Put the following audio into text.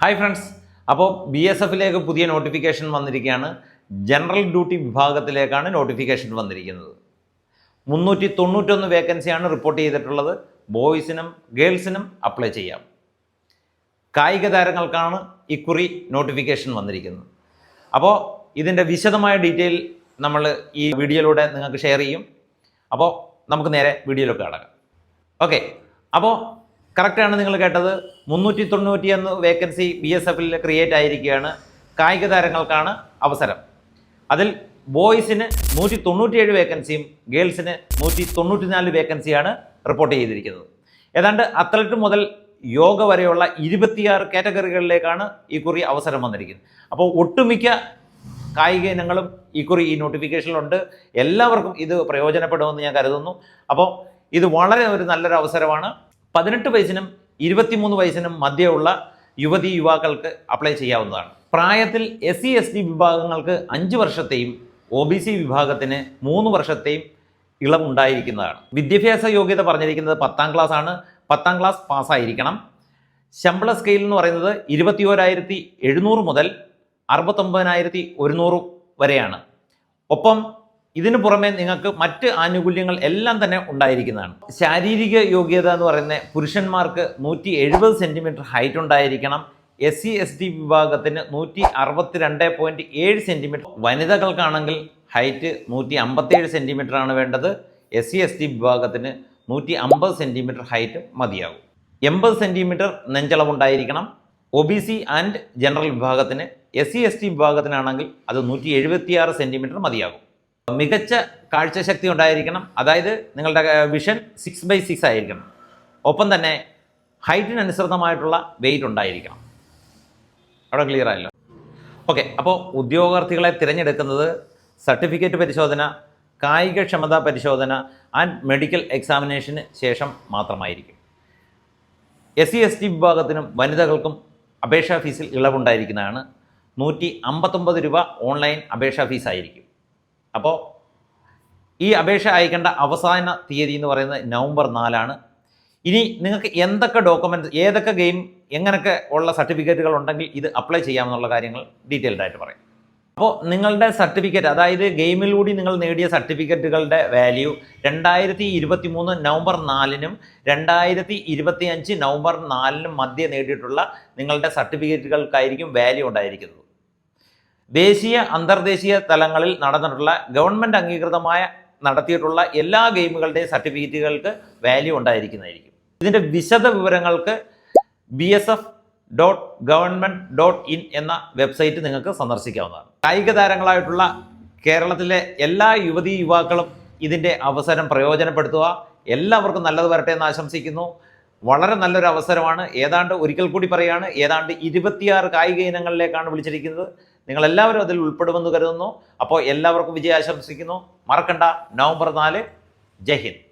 Hi friends അപ്പോൾ B S എഫിലേക്ക് പുതിയ നോട്ടിഫിക്കേഷൻ വന്നിരിക്കുകയാണ്. ജനറൽ ഡ്യൂട്ടി വിഭാഗത്തിലേക്കാണ് നോട്ടിഫിക്കേഷൻ വന്നിരിക്കുന്നത്. മുന്നൂറ്റി തൊണ്ണൂറ്റൊന്ന് വേക്കൻസിയാണ് റിപ്പോർട്ട് ചെയ്തിട്ടുള്ളത്. ബോയ്സിനും ഗേൾസിനും അപ്ലൈ ചെയ്യാം. കായിക താരങ്ങൾക്കാണ് ഇക്കുറി നോട്ടിഫിക്കേഷൻ വന്നിരിക്കുന്നത്. അപ്പോൾ ഇതിന്റെ വിശദമായ ഡീറ്റെയിൽ നമ്മൾ ഈ വീഡിയോയിലൂടെ നിങ്ങൾക്ക് ഷെയർ ചെയ്യും. അപ്പോൾ നമുക്ക് നേരെ വീഡിയോയിലൊക്കെ കടക്കാം. ഓക്കെ അപ്പോൾ കറക്റ്റാണ് നിങ്ങൾ കേട്ടത്. മുന്നൂറ്റി തൊണ്ണൂറ്റി ഒന്ന് വേക്കൻസി ബി എസ് എഫിൽ ക്രിയേറ്റ് ആയിരിക്കുകയാണ്. കായിക താരങ്ങൾക്കാണ് അവസരം. അതിൽ ബോയ്സിന് നൂറ്റി തൊണ്ണൂറ്റിയേഴ് വേക്കൻസിയും ഗേൾസിന് നൂറ്റി തൊണ്ണൂറ്റിനാല് വേക്കൻസിയാണ് റിപ്പോർട്ട് ചെയ്തിരിക്കുന്നത്. ഏതാണ്ട് അത്ലറ്റ് മുതൽ യോഗ വരെയുള്ള ഇരുപത്തിയാറ് കാറ്റഗറികളിലേക്കാണ് ഈ കുറി അവസരം വന്നിരിക്കുന്നത്. അപ്പോൾ ഒട്ടുമിക്ക കായിക ഇനങ്ങളും കുറി ഈ നോട്ടിഫിക്കേഷനിലുണ്ട് എല്ലാവർക്കും ഇത് പ്രയോജനപ്പെടുമെന്ന് ഞാൻ കരുതുന്നു. അപ്പോൾ ഇത് വളരെ ഒരു നല്ലൊരു അവസരമാണ്. പതിനെട്ട് വയസ്സിനും ഇരുപത്തിമൂന്ന് വയസ്സിനും മധ്യമുള്ള യുവതി യുവാക്കൾക്ക് അപ്ലൈ ചെയ്യാവുന്നതാണ്. പ്രായത്തിൽ എസ് സി എസ് ടി വിഭാഗങ്ങൾക്ക് അഞ്ച് വർഷത്തെയും ഒ ബി സി വിഭാഗത്തിന് മൂന്ന് വർഷത്തെയും ഇളവുണ്ടായിരിക്കുന്നതാണ് വിദ്യാഭ്യാസ യോഗ്യത പറഞ്ഞിരിക്കുന്നത് പത്താം ക്ലാസ് ആണ്. പത്താം ക്ലാസ് പാസ്സായിരിക്കണം ശമ്പള സ്കെയിൽ എന്ന് പറയുന്നത് ഇരുപത്തി ഓരായിരത്തി എഴുന്നൂറ് മുതൽ അറുപത്തൊമ്പതിനായിരത്തി ഒരുന്നൂറ് വരെയാണ്. ഒപ്പം ഇതിനു പുറമെ നിങ്ങൾക്ക് മറ്റ് ആനുകൂല്യങ്ങൾ എല്ലാം തന്നെ ഉണ്ടായിരിക്കുന്നതാണ്. ശാരീരിക യോഗ്യത എന്ന് പറയുന്ന പുരുഷന്മാർക്ക് നൂറ്റി എഴുപത് സെന്റിമീറ്റർ ഹൈറ്റ് ഉണ്ടായിരിക്കണം. എസ് സി എസ് ടി വിഭാഗത്തിന് നൂറ്റി അറുപത്തിരണ്ട് പോയിന്റ് ഏഴ് സെന്റിമീറ്റർ വനിതകൾക്കാണെങ്കിൽ ഹൈറ്റ് നൂറ്റി അമ്പത്തേഴ് സെന്റിമീറ്റർ ആണ് വേണ്ടത്. എസ് സി എസ് ടി വിഭാഗത്തിന് നൂറ്റി അമ്പത് സെന്റിമീറ്റർ ഹൈറ്റ് മതിയാകും. എൺപത് centimetre നെഞ്ചളവുണ്ടായിരിക്കണം. O B C and general വിഭാഗത്തിന് എസ് സി എസ് ടി വിഭാഗത്തിനാണെങ്കിൽ അത് നൂറ്റി എഴുപത്തിയാറ് സെന്റിമീറ്റർ മതിയാകും. മികച്ച കാഴ്ചശക്തി ഉണ്ടായിരിക്കണം. അതായത് നിങ്ങളുടെ വിഷൻ സിക്സ് ബൈ സിക്സ് ആയിരിക്കണം. ഒപ്പം തന്നെ ഹൈറ്റിനനുസൃതമായിട്ടുള്ള വെയിറ്റ് ഉണ്ടായിരിക്കണം. അവിടെ ക്ലിയർ ആയല്ലോ? ഓക്കെ അപ്പോൾ ഉദ്യോഗാർത്ഥികളെ തിരഞ്ഞെടുക്കുന്നത് സർട്ടിഫിക്കറ്റ് പരിശോധന കായികക്ഷമതാ പരിശോധന ആൻഡ് മെഡിക്കൽ എക്സാമിനേഷന് ശേഷം മാത്രമായിരിക്കും. എസ് സി എസ് ടി വിഭാഗത്തിനും വനിതകൾക്കും അപേക്ഷാ ഫീസിൽ ഇളവുണ്ടായിരിക്കുന്നതാണ്. നൂറ്റി അമ്പത്തൊമ്പത് രൂപ ഓൺലൈൻ അപേക്ഷാ ഫീസ് ആയിരിക്കും. അപ്പോൾ ഈ അപേക്ഷ അയക്കേണ്ട അവസാന തീയതി എന്ന് പറയുന്നത് നവംബർ നാലാണ്. ഇനി നിങ്ങൾക്ക് എന്തൊക്കെ ഡോക്യുമെന്റ്സ് ഏതൊക്കെ ഗെയിം എങ്ങനെയൊക്കെ ഉള്ള സർട്ടിഫിക്കറ്റുകൾ ഉണ്ടെങ്കിൽ ഇത് അപ്ലൈ ചെയ്യാമെന്നുള്ള കാര്യങ്ങൾ ഡീറ്റെയിൽഡ് ആയിട്ട് പറയും. അപ്പോൾ നിങ്ങളുടെ സർട്ടിഫിക്കറ്റ് അതായത് ഗെയിമിലൂടെ നിങ്ങൾ നേടിയ സർട്ടിഫിക്കറ്റുകളുടെ വാല്യൂ രണ്ടായിരത്തി ഇരുപത്തി മൂന്ന് നവംബർ നാലിനും രണ്ടായിരത്തി ഇരുപത്തി അഞ്ച് നവംബർ നാലിനും മധ്യ നേടിയിട്ടുള്ള നിങ്ങളുടെ സർട്ടിഫിക്കറ്റുകൾക്കായിരിക്കും വാല്യൂ ഉണ്ടായിരിക്കുന്നത്. ദേശീയ അന്തർദേശീയ തലങ്ങളിൽ നടന്നിട്ടുള്ള ഗവൺമെന്റ് അംഗീകൃതമായ നടത്തിയിട്ടുള്ള എല്ലാ ഗെയിമുകളുടെയും സർട്ടിഫിക്കറ്റുകൾക്ക് വാല്യൂ ഉണ്ടായിരിക്കുന്നതായിരിക്കും. ഇതിന്റെ വിശദ വിവരങ്ങൾക്ക് B S F dot government dot in എന്ന വെബ്സൈറ്റ് നിങ്ങൾക്ക് സന്ദർശിക്കാവുന്നതാണ്. കായിക താരങ്ങളായിട്ടുള്ള കേരളത്തിലെ എല്ലാ യുവതീ യുവാക്കളും ഇതിന്റെ അവസരം പ്രയോജനപ്പെടുത്തുക. എല്ലാവർക്കും നല്ലത് വരട്ടെ എന്ന് ആശംസിക്കുന്നു. വളരെ നല്ലൊരു അവസരമാണ്. ഏതാണ്ട് ഒരിക്കൽ കൂടി പറയുകയാണ് ഏതാണ്ട് ഇരുപത്തിയാറ് കായിക ഇനങ്ങളിലേക്കാണ് വിളിച്ചിരിക്കുന്നത്. നിങ്ങളെല്ലാവരും അതിൽ ഉൾപ്പെടുമെന്ന് കരുതുന്നു. അപ്പോൾ എല്ലാവർക്കും വിജയം ആശംസിക്കുന്നു മറക്കണ്ട. നവംബർ നാല്. ജയ് ഹിന്ദ്.